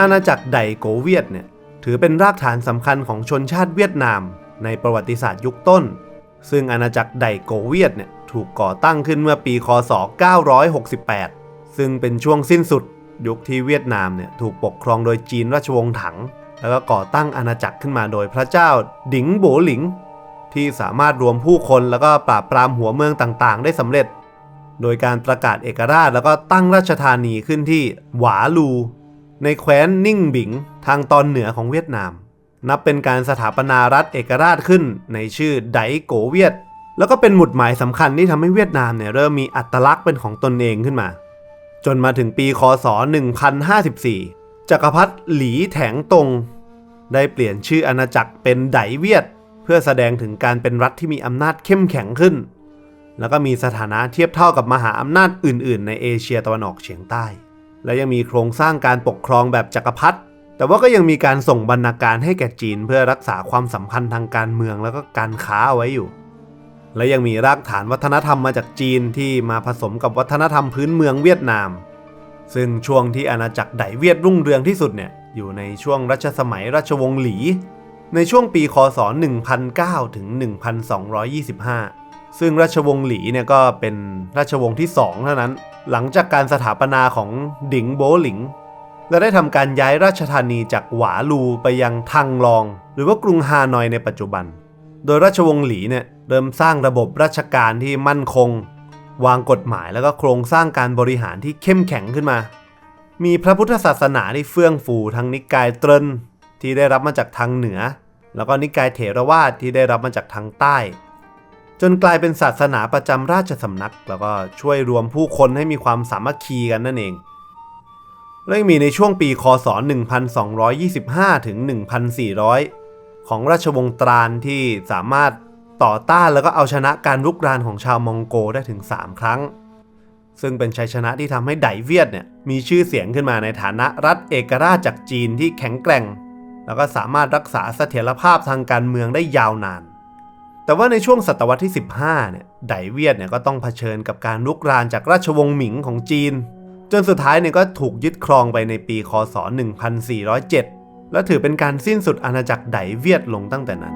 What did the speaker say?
อาณาจักรไดโกเวียดเนี่ยถือเป็นรากฐานสำคัญของชนชาติเวียดนามในประวัติศาสตร์ยุคต้น ซึ่งอาณาจักรไดโกเวียดเนี่ยถูกก่อตั้งขึ้นเมื่อปีคศ 968 ซึ่งเป็นช่วงสิ้นสุดยุคที่เวียดนามเนี่ยถูกปกครองโดยจีนราชวงศ์ถัง แล้วก็ก่อตั้งอาณาจักรขึ้นมาโดยพระเจ้าดิงโบหลิง ที่สามารถรวมผู้คนแล้วก็ปราบปรามหัวเมืองต่างๆ ได้สำเร็จ โดยการประกาศเอกราชแล้วก็ตั้งราชธานีขึ้นที่หวาลู ในแคว้นนิ่งบิงทางตอนเหนือของเวียดนาม นับเป็นการสถาปนารัฐเอกราชขึ้นในชื่อไดโกเวียด แล้วก็เป็นหมุดหมายสำคัญที่ทำให้เวียดนามเนี่ยเริ่มมีอัตลักษณ์เป็นของตนเองขึ้นมา จนมาถึงปีคศ 1054 จักรพรรดิหลีแถงตง ได้เปลี่ยนชื่ออาณาจักรเป็นไดเวียด เพื่อแสดงถึงการเป็นรัฐที่มีอำนาจเข้มแข็งขึ้น แล้วก็มีสถานะเทียบเท่ากับมหาอำนาจอื่น ๆ ในเอเชียตะวันออกเฉียงใต้ และยังมีโครงสร้างการปกครองแบบจักรพรรดิแต่ว่าก็ยังมีการส่งบรรณาการให้แก่จีนเพื่อรักษาความสัมพันธ์ทางการเมืองแล้วก็การค้าเอาไว้อยู่ และยังมีรากฐานวัฒนธรรมมาจากจีนที่มาผสมกับวัฒนธรรมพื้นเมืองเวียดนาม ซึ่งช่วงที่อาณาจักรไดเวียดรุ่งเรืองที่สุดเนี่ยอยู่ในช่วงรัชสมัยราชวงศ์หลี ในช่วงปีคศ 1009 ถึง 1225 ซึ่งราชวงศ์หลีเนี่ยก็เป็นราชวงศ์ที่ 2 เท่านั้น หลังจากการสถาปนาของดิงโบหลิง และได้ทำการย้ายราชธานีจากหวาลูไปยังทังลอง หรือว่ากรุงฮานอยในปัจจุบัน โดยราชวงศ์หลีเนี่ยเริ่มสร้างระบบราชการที่มั่นคง วางกฎหมายแล้วก็โครงสร้างการบริหารที่เข้มแข็งขึ้นมา มีพระพุทธศาสนาที่เฟื่องฟูทั้งนิกายเตรนที่ได้รับมาจากทางเหนือ แล้วก็นิกายเถรวาทที่ได้รับมาจากทางใต้ จนกลายเป็นศาสนาประจำราชสำนัก แล้วก็ช่วยรวมผู้คนให้มีความสามัคคีกันนั่นเองและยังมีในช่วงปีคศ 1225 ถึง 1400 ของราชวงศ์ตรานที่สามารถต่อต้านแล้วก็เอาชนะการรุกรานของชาวมองโกได้ถึง 3 ครั้ง ซึ่งเป็นชัยชนะที่ทำให้ไดเวียดเนี่ยมีชื่อเสียงขึ้นมาในฐานะรัฐเอกราชจากจีนที่แข็งแกร่ง แล้วก็สามารถรักษาเสถียรภาพทางการเมืองได้ยาวนาน แต่ว่าในช่วงศตวรรษที่ 15 เนี่ย ไดเวียดเนี่ยก็ต้องเผชิญกับการลุกรานจากราชวงศ์หมิงของจีน จนสุดท้ายเนี่ยก็ถูกยึดครองไปในปีคศ 1407 และถือเป็นการสิ้นสุดอาณาจักรไดเวียดลงตั้งแต่นั้น